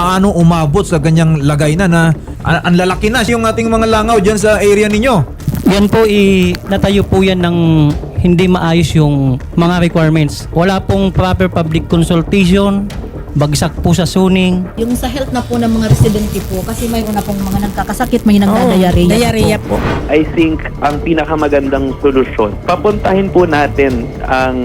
paano umabot sa ganyang lagay na na an- ang lalaki na yung ating mga langaw dyan sa area ninyo. Yan po, i, natayo po yan ng hindi maayos yung mga requirements. Wala pong proper public consultation, bagsak po sa suning. Yung sa health na po ng mga residente po, kasi may una pong mga nagkakasakit, may nagdadayariya Diarrhea po. I think ang pinakamagandang solusyon, papuntahin po natin ang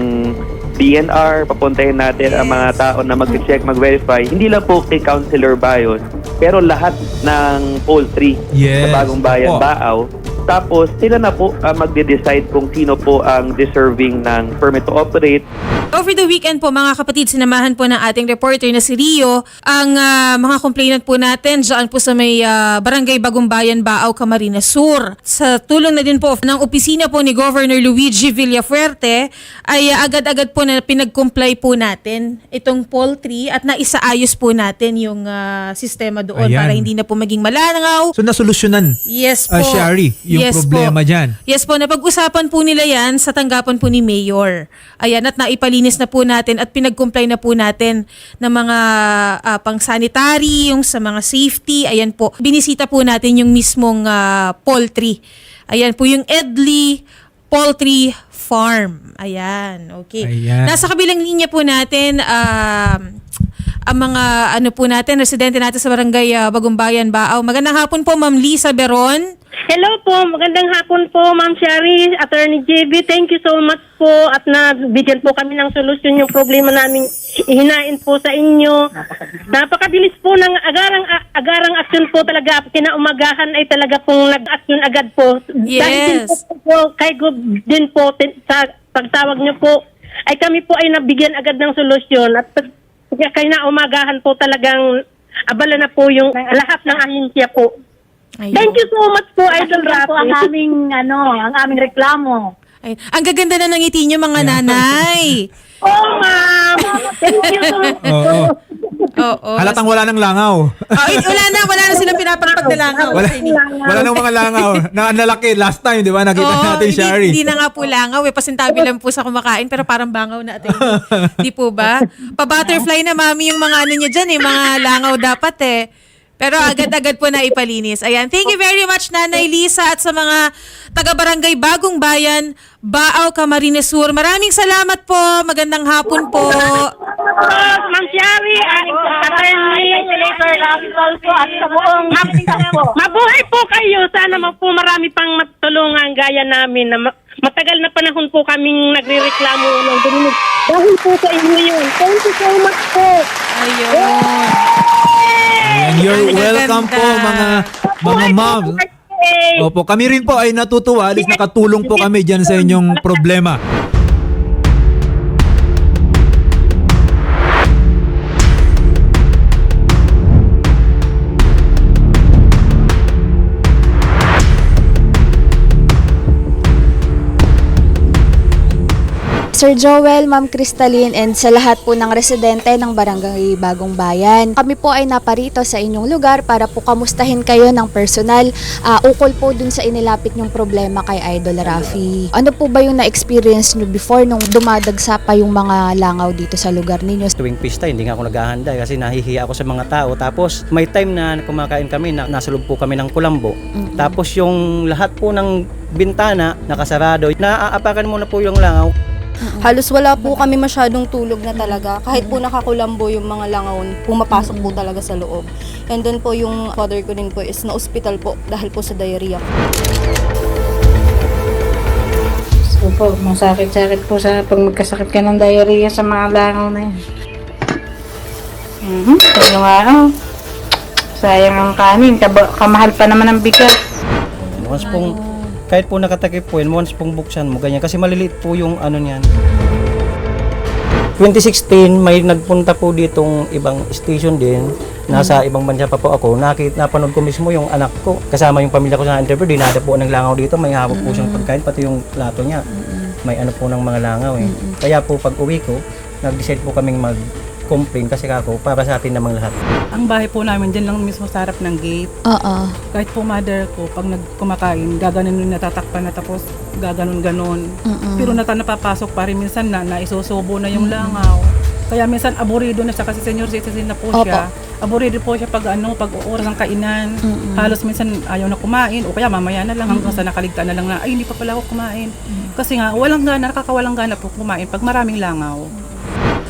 DNR, papuntahin natin ang mga tao na mag-check, mag-verify. Hindi lang po kay Councilor Bayos, pero lahat ng poultry Yes. sa Bagong Bayan, Opo. Baaw. Tapos sila na po ang magde-decide kung sino po ang deserving ng permit to operate. Over the weekend po mga kapatid, sinamahan po ng ating reporter na si Rio ang ah, mga complainant po natin dyan po sa may ah, Barangay Bagong Bayan, Baaw, Camarines Sur. Sa tulong na din po ng opisina po ni Governor Luigi Villafuerte ay ah, agad-agad po na pinag-comply po natin itong poultry at naisaayos po natin yung ah, sistema doon Ayan. para hindi na po maging malangaw. So nasolusyonan Yes po. Ah, Shari, yung problema po. dyan. Yes po, napag-usapan po nila yan sa tanggapan po ni Mayor. Ayan, at naipalinis na po natin at pinag-comply na po natin ng mga ah, pang-sanitary, yung sa mga safety. Ayan po, binisita po natin yung mismong ah, poultry. Ayan po yung Edley Poultry Farm. Ayan, okay. Ayan. Nasa kabilang linya po natin, um, ang mga ano po natin, residente natin sa barangay ah, Bagumbayan, Baaw. Magandang hapon po, Ma'am Lisa Beron. Hello po, magandang hapon po Ma'am Shari, Attorney JB. Thank you so much po at nabigyan po kami ng solusyon yung problema namin ihinain po sa inyo. Napakabilis po ng agarang agarang aksyon po talaga. Kinaumagahan ay talaga pong nag-aksyon agad po. Dahil din Yes. po, po kay Gob din po sa pagtawag niyo po ay kami po ay nabigyan agad ng solusyon at kaya kinaumagahan po talagang abala na po yung lahat ng ahensya po. Ayun. Thank you so much po, Idol Yan po ang Rafi. aming, ano, ang aming reklamo. Ayun. Ang gaganda na ng ngiti niyo mga nanay. Oh, ma'am. Thank you so much. Oo. Oo. Halatang wala ng langaw. Oh, wala na, wala na silang pinapagpag na langaw. wala, wala nang mga langaw. Na ang lalaki last time, di ba? Nakita Oo, natin, hindi, Shari. hindi na nga po langaw eh. Pasintabi lang po sa kumakain pero parang bangaw na ate. Di po ba? Pa-butterfly na mami yung mga ano niya dyan eh. Mga langaw dapat eh. Pero agad-agad po na ipalinis. Ayan. Thank you very much, Nanay Lisa, at sa mga taga-barangay Bagong Bayan, Baaw, Camarines Sur. Maraming salamat po. Magandang hapon po. Ma'am Shari, attorney, Senator Rafi Tulfo, at sa buong Mabuhay po kayo. Sana ma- po marami pang matulungan gaya namin na ma- matagal na panahon po kaming nagre-reklamo ng dumunog. Dahil po sa inyo yun. Thank you so much po. Ayun. And you're welcome po, mga mga ma'am. Opo, kami rin po ay natutuwa. Alis nakatulong po kami dyan sa inyong problema. Sir Joel, Ma'am Crystalline, and sa lahat po ng residente ng Barangay Bagong Bayan. Kami po ay naparito sa inyong lugar para po kamustahin kayo ng personal ah, ukol po dun sa inilapit nyong problema kay Idol Rafi. Ano po ba yung na-experience nyo before nung dumadagsa pa yung mga langaw dito sa lugar ninyo? Tuwing pista, hindi nga ako naghahanda eh, kasi nahihiya ako sa mga tao. Tapos may time na kumakain kami, na, nasa loob po kami ng kulambo. Tapos yung lahat po ng bintana nakasarado, naaapakan muna po yung langaw. Halos wala po kami masyadong tulog na talaga. Kahit po nakakulambo yung mga langawn, pumapasok po talaga sa loob. And then po yung father ko din po is na hospital po dahil po sa diarrhea. So po, masakit-sakit po sa pag magkasakit ka ng diarrhea sa mga langaw na yan. Mhm, tatlong araw. Sayang ang kanin, kaba, kamahal pa naman ang bigas. Once pong, kahit po nakatakip po yun, once pong buksan mo, ganyan. Kasi maliliit po yung ano niyan. 2016, may nagpunta po ditong ibang station din. Nasa ibang bansa pa po ako. Nakit, napanood ko mismo yung anak ko. Kasama yung pamilya ko sa interview. Dinada po ng langaw dito. May hawak po siyang pagkain, pati yung plato niya. May ano po ng mga langaw eh. Kaya po pag uwi ko, nag-decide po kaming mag-complain kasi ako para sa atin namang lahat. Ang bahay po namin dyan lang mismo sa harap ng gate. Oo. Kahit po mother ko, pag nagkumakain, gaganon yung natatakpan na tapos gaganon-ganon. Mm-mm. Pero nata napapasok pa rin minsan na naisusubo na yung langaw. Kaya minsan aburido na siya kasi senior citizen na po Opo. siya. Aburido po siya pag ano, pag oras ng kainan. Halos minsan ayaw na kumain o kaya mamaya na lang hanggang sa nakaligtaan na lang na ay hindi pa pala ako kumain. Kasi nga walang gana, nakakawalang gana po kumain pag maraming langaw.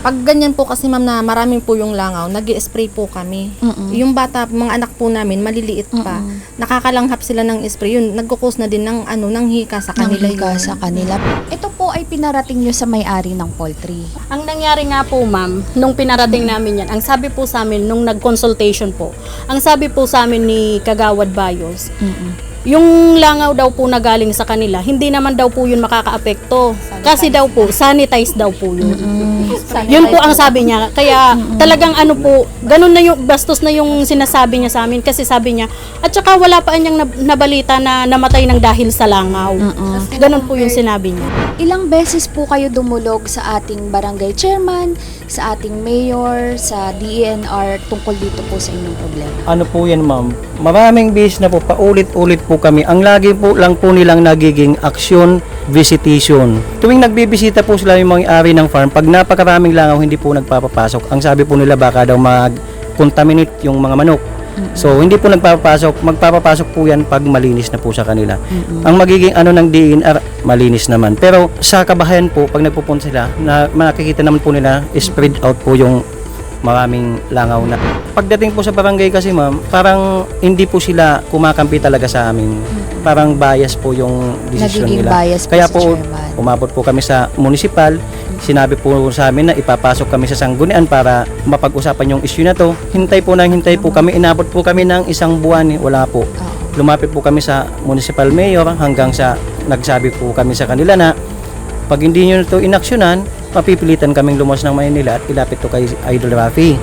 Pag ganyan po kasi ma'am na maraming po yung langaw, nag spray po kami. Mm-mm. Yung bata, mga anak po namin, maliliit pa. Nakakalanghap sila ng spray. Yun, nagkukos na din ng, ano, ng hika sa kanila Nanghiga yun. sa kanila. Ito po ay pinarating nyo sa may-ari ng poultry. Ang nangyari nga po ma'am, nung pinarating namin yan, ang sabi po sa amin, nung nag-consultation po, ang sabi po sa amin ni Kagawad Bayos, yung langaw daw po na galing sa kanila, hindi naman daw po yun makakaapekto. Kasi daw po, sanitize daw po yun. Yun po ang sabi niya. Kaya talagang ano po, ganun na yung bastos na yung sinasabi niya sa amin kasi sabi niya, at saka wala pa niyang nab- nabalita na namatay ng dahil sa langaw. Ganun po yung sinabi niya. Ilang beses po kayo dumulog sa ating barangay chairman, sa ating mayor, sa DENR tungkol dito po sa inyong problema? Ano po yan ma'am? Maraming beses na po, paulit-ulit po kami. Ang lagi po lang po nilang nagiging action visitation. Tuwing nagbibisita po sila yung mga ari ng farm, pag napakaraming langaw hindi po nagpapapasok. Ang sabi po nila baka daw mag-contaminate yung mga manok. So hindi po nagpapapasok, magpapapasok po yan pag malinis na po sa kanila. Ang magiging ano ng DNR, malinis naman. Pero sa kabahayan po, pag nagpupunta sila, na makikita naman po nila, spread out po yung maraming langaw na. Pagdating po sa barangay kasi ma'am, parang hindi po sila kumakampi talaga sa amin. Parang bias po yung decision Nagiging nila. bias po Kaya si po, chairman. umabot po kami sa municipal, sinabi po sa amin na ipapasok kami sa sanggunian para mapag-usapan yung issue na to. Hintay po nang hintay po kami, inabot po kami ng isang buwan, eh, wala po. Lumapit po kami sa municipal mayor hanggang sa nagsabi po kami sa kanila na pag hindi nyo ito inaksyonan, mapipilitan kaming lumas ng Maynila at ilapit to kay Idol Rafi.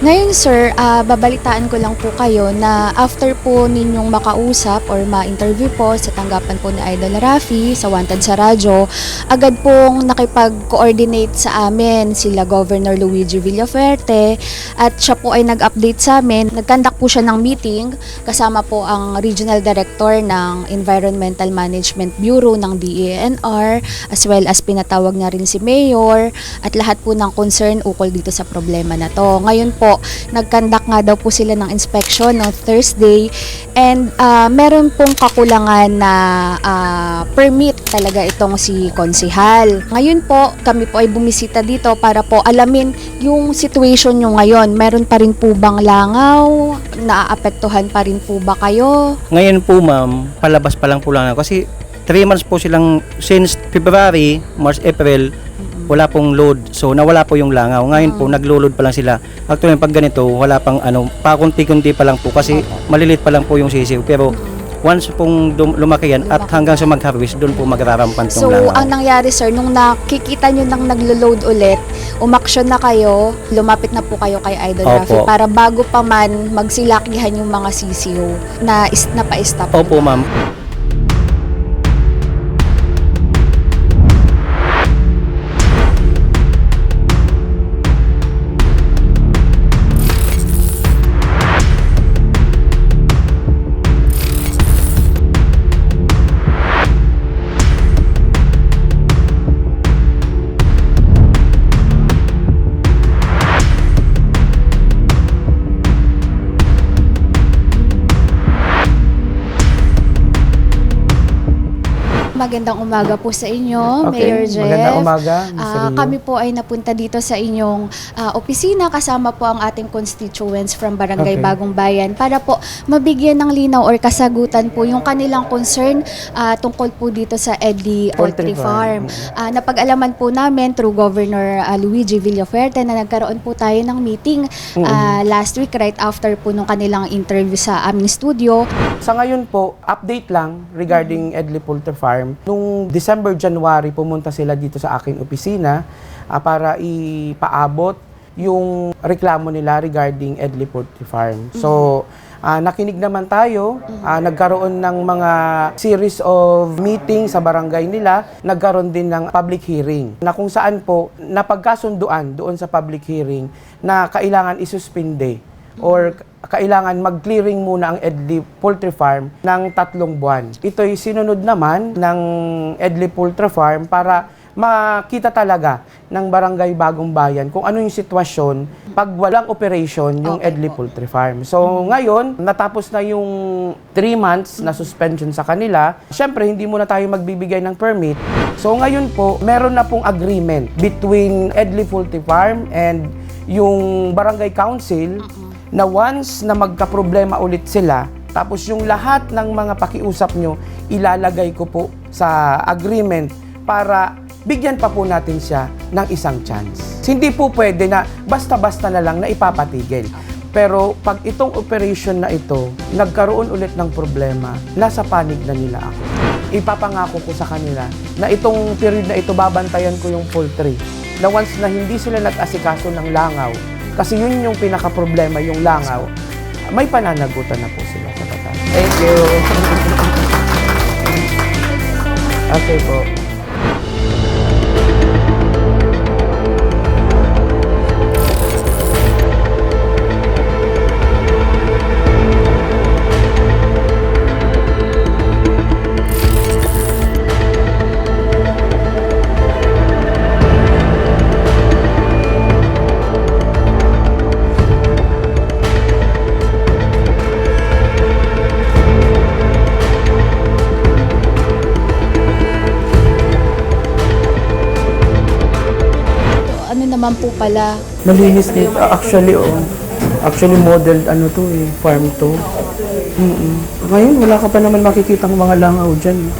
Ngayon sir, ah, babalitaan ko lang po kayo na after po ninyong makausap or ma-interview po sa tanggapan po ni Idol Rafi sa Wanted sa Radyo, agad pong nakipag-coordinate sa amin sila Governor Luigi Villaferte at siya po ay nag-update sa amin. Nagkandak po siya ng meeting kasama po ang Regional Director ng Environmental Management Bureau ng DENR as well as pinatawag na rin si Mayor at lahat po ng concern ukol dito sa problema na to. Ngayon po, nagkandak nga daw po sila ng inspection no Thursday and ah, meron pong kakulangan na ah, permit talaga itong si konsihal. Ngayon po, kami po ay bumisita dito para po alamin yung situation nyo ngayon. Meron pa rin po bang langaw? Naaapektuhan pa rin po ba kayo? Ngayon po ma'am, palabas pa lang po lang kasi 3 months po silang since February, March, April, wala pong load. So nawala po yung langaw. Ngayon po naglo-load pa lang sila. Actually pag ganito, wala pang ano, pakunti-kunti pa lang po kasi malilit pa lang po yung sisiw. Pero once pong dum- lumaki yan at hanggang sa mag-harvest, doon po magrarampan tong So, langaw. ang nangyari sir, nung nakikita nyo nang naglo-load ulit, umaksyon na kayo, lumapit na po kayo kay Idol Opo. Rafi para bago pa man magsilakihan yung mga sisiyo na is, na pa-stop. Opo ma'am. Magandang umaga po sa inyo, Mayor Jeff. Magandang umaga, Mr. Ah, Rio. kami po ay napunta dito sa inyong ah, opisina kasama po ang ating constituents from Barangay Okay. Bagong Bayan para po mabigyan ng linaw or kasagutan po yung kanilang concern ah, tungkol po dito sa Edley Poultry Farm. Farm. Ah, napag-alaman po namin through Governor ah, Luigi Villafuerte na nagkaroon po tayo ng meeting ah, last week right after po nung kanilang interview sa aming studio. Sa ngayon po, update lang regarding Edley Poultry Farm. Nung December, January, pumunta sila dito sa aking opisina ah, para ipaabot yung reklamo nila regarding Edley Poultry Farm. So, ah, nakinig naman tayo, ah, nagkaroon ng mga series of meeting sa barangay nila, nagkaroon din ng public hearing na kung saan po napagkasunduan doon sa public hearing na kailangan isuspinde or kailangan mag-clearing muna ang Edley Poultry Farm ng tatlong buwan. Ito'y sinunod naman ng Edley Poultry Farm para makita talaga ng barangay Bagong Bayan kung ano yung sitwasyon pag walang operation yung Edley Poultry Farm. So ngayon, natapos na yung 3 months na suspension sa kanila. Siyempre, hindi muna tayo magbibigay ng permit. So ngayon po, meron na pong agreement between Edley Poultry Farm and yung barangay council na once na magka-problema ulit sila, tapos yung lahat ng mga pakiusap nyo, ilalagay ko po sa agreement para bigyan pa po natin siya ng isang chance. Hindi po pwede na basta-basta na lang na ipapatigil. Pero pag itong operation na ito, nagkaroon ulit ng problema, nasa panig na nila ako. Ipapangako ko sa kanila na itong period na ito, babantayan ko yung poultry. Na once na hindi sila nag-asikaso ng langaw, kasi yun yung pinaka-problema, yung langaw, may pananagutan na po sila sa batas. Thank you. okay po. Naman po pala, Malinis dito. Ah, Actually, oh. Actually, modeled ano to eh, farm to. Mm Ngayon, wala ka pa naman makikita ng mga langaw dyan. eh.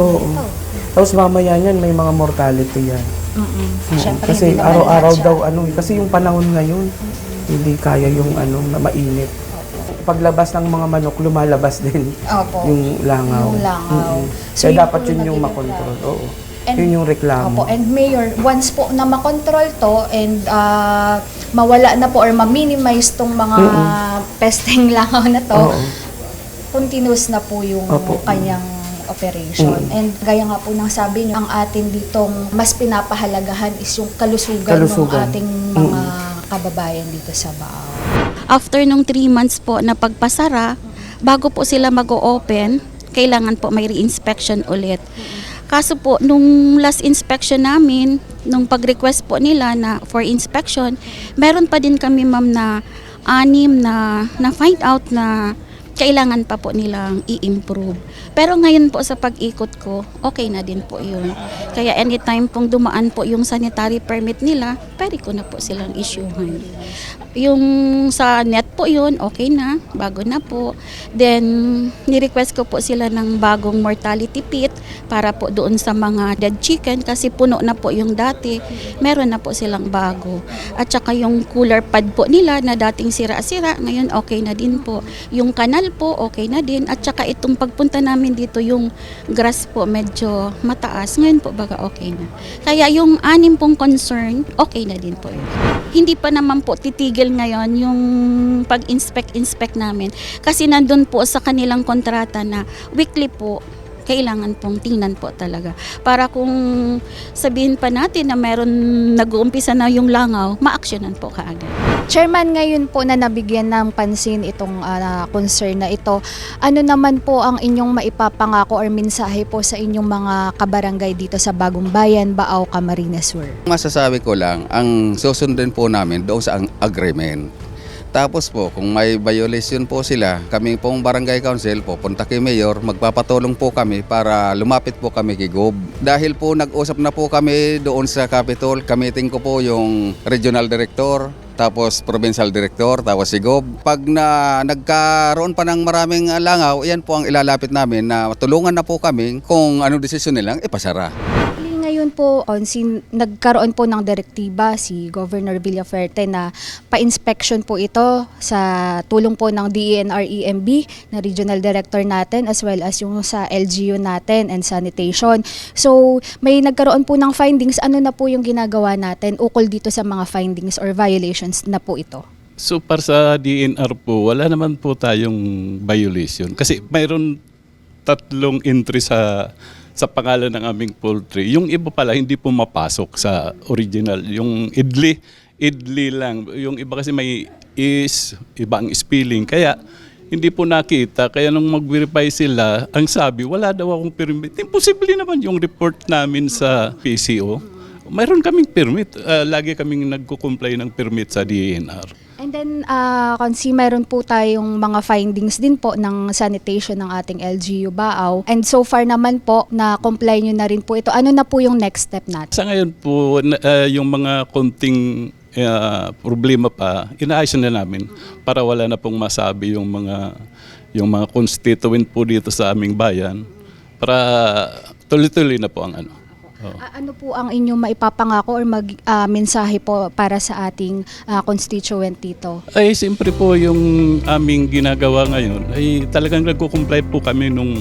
Oo. Tapos mamaya yan, may mga mortality yan. Mm, Siyempre, Kasi araw-araw daw, ano, eh, kasi yung panahon ngayon, hindi kaya yung ano, na mainit. Paglabas ng mga manok, lumalabas din Opo. yung langaw. Yung langaw. Mm-mm. So, Kaya yun dapat po yun yung nagiging makontrol. Oo. And- yun yung reklamo. Opo, and Mayor, once po na makontrol to and ah, mawala na po or ma-minimize tong mga pesting langaw na to, Oo. continuous na po yung Opo. kanyang operation. Mm. And gaya nga po ng sabi niyo, ang atin ditong mas pinapahalagahan is yung kalusugan, Kalusugan. ng ating mga kababayan dito sa Baaw. After nung 3 months po na pagpasara, bago po sila mag-o-open, kailangan po may re-inspection ulit. Kaso po, nung last inspection namin, nung pag-request po nila na for inspection, meron pa din kami ma'am na anim na na find out na kailangan pa po nilang i-improve. Pero ngayon po sa pag-ikot ko, okay na din po yun. Kaya anytime pong dumaan po yung sanitary permit nila, pwede ko na po silang issuehan. Yung sa net po yun, okay na, bago na po. Then, ni-request ko po sila ng bagong mortality pit para po doon sa mga dead chicken kasi puno na po yung dati. Meron na po silang bago. At saka yung cooler pad po nila na dating sira-sira, ngayon okay na din po. Yung kanal po, okay na din. At saka itong pagpunta namin dito, yung grass po medyo mataas. Ngayon po baga okay na. Kaya yung anim pong concern, okay na din po yun. Hindi pa naman po titigil ngayon yung pag-inspect-inspect namin. Kasi nandun po sa kanilang kontrata na weekly po, kailangan pong tingnan po talaga. Para kung sabihin pa natin na meron nag-uumpisa na yung langaw, ma-actionan po kaagad. Chairman, ngayon po na nabigyan ng pansin itong ah, concern na ito, ano naman po ang inyong maipapangako or mensahe po sa inyong mga kabarangay dito sa Bagong Bayan, Baaw, Camarines Sur? Masasabi ko lang, ang susundin po namin doon sa agreement. Tapos po, kung may violation po sila, kami pong barangay council, pupunta kay mayor, magpapatulong po kami para lumapit po kami kay Gob. Dahil po nag-usap na po kami doon sa Capitol, kamiting ko po yung regional director, tapos provincial director, tapos si Gob. Pag na nagkaroon pa ng maraming langaw, yan po ang ilalapit namin na tulungan na po kami kung ano desisyon nilang ipasara. Po, on, sin, nagkaroon po ng direktiba si Governor Villaferte na pa-inspection po ito sa tulong po ng DENR EMB na regional director natin as well as yung sa LGU natin and sanitation. So, may nagkaroon po ng findings. Ano na po yung ginagawa natin ukol dito sa mga findings or violations na po ito? So para sa DNR po, wala naman po tayong violation. Kasi mayroon tatlong entry sa sa pangalan ng aming poultry. Yung iba pala hindi po mapasok sa original. Yung idli, idli lang. Yung iba kasi may is, iba ang spelling. Kaya hindi po nakita. Kaya nung mag-verify sila, ang sabi, wala daw akong permit. Imposible naman yung report namin sa PCO. Mayroon kaming permit. Ah, lagi kaming nagko-comply ng permit sa DENR. And then, uh, Konsi, meron po tayong mga findings din po ng sanitation ng ating LGU Baaw. And so far naman po, na comply nyo na rin po ito. Ano na po yung next step natin? Sa ngayon po, ah, yung mga konting ah, problema pa, inaayos na namin para wala na pong masabi yung mga yung mga constituent po dito sa aming bayan para tuloy-tuloy na po ang ano. Oo. Ah, ano po ang inyong maipapangako or mag, ah, mensahe po para sa ating ah, constituent dito? Ay, siyempre po yung aming ginagawa ngayon ay talagang nagko-comply po kami nung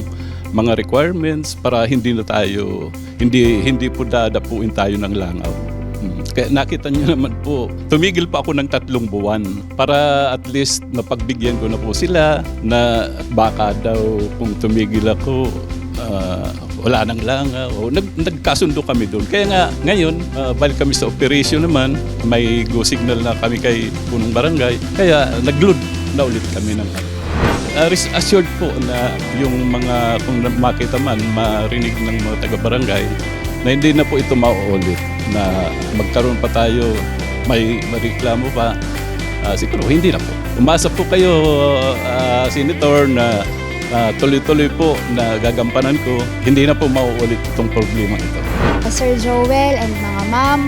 mga requirements para hindi na tayo, hindi, hindi po dadapuin tayo ng langaw. Mm. Kaya nakita niyo naman po, tumigil pa ako ng tatlong buwan para at least napagbigyan ko na po sila na baka daw kung tumigil ako, ah, wala nang langaw. Nag, nagkasundo kami doon. Kaya nga ngayon, ah, balik kami sa operation naman. May go signal na kami kay punong barangay. Kaya nag-load na ulit kami ng Uh, assured po na yung mga, kung makita man, marinig ng mga taga-barangay, na hindi na po ito mauulit, na magkaroon pa tayo, may mareklamo pa, Ah, siguro hindi na po. Umasa po kayo, ah, Senator, na ah, tuloy-tuloy po na gagampanan ko, hindi na po mauulit itong problema ito. Sir Joel and mga ma'am,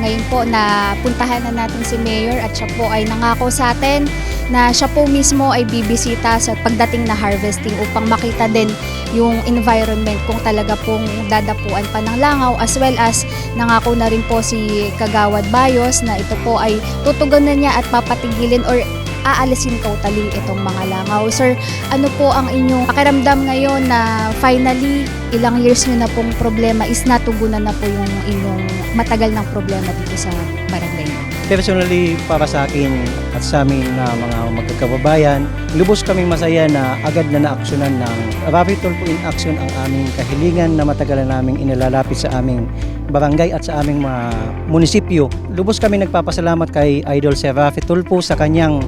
ngayon po na puntahan na natin si Mayor at siya po ay nangako sa atin na siya po mismo ay bibisita sa pagdating na harvesting upang makita din yung environment kung talaga pong dadapuan pa ng langaw as well as nangako na rin po si Kagawad Bayos na ito po ay tutugunan niya at papatigilin or aalisin totally itong mga langaw. Sir, ano po ang inyong pakiramdam ngayon na finally ilang years nyo na pong problema is natugunan na po yung inyong matagal ng problema dito sa barangay? Personally, para sa akin at sa amin na mga magkakababayan, lubos kaming masaya na agad na naaksyonan ng Rapid Tulpo in Action ang aming kahilingan na matagal na naming inilalapit sa aming barangay at sa aming mga munisipyo. Lubos kami nagpapasalamat kay Idol Sir Rafi Tulpo sa kanyang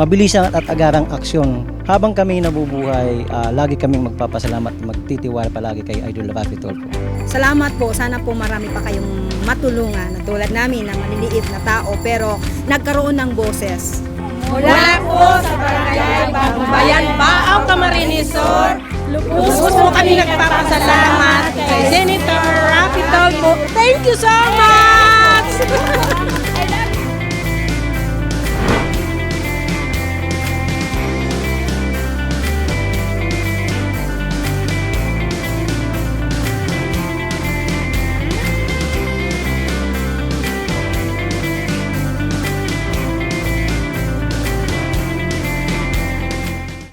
mabilisang at agarang aksyon. Habang kami nabubuhay, ah, lagi kaming magpapasalamat at magtitiwala palagi kay Idol Rafi Tulpo. Salamat po. Sana po marami pa kayong matulungan na tulad namin na maliliit na tao pero nagkaroon ng boses. Mula po sa Barangay Bagong Bayan, Baaw Camarines Sur, Lubos po kami nagpapasalamat kay Senator Rafi Tolpo. Thank you so much!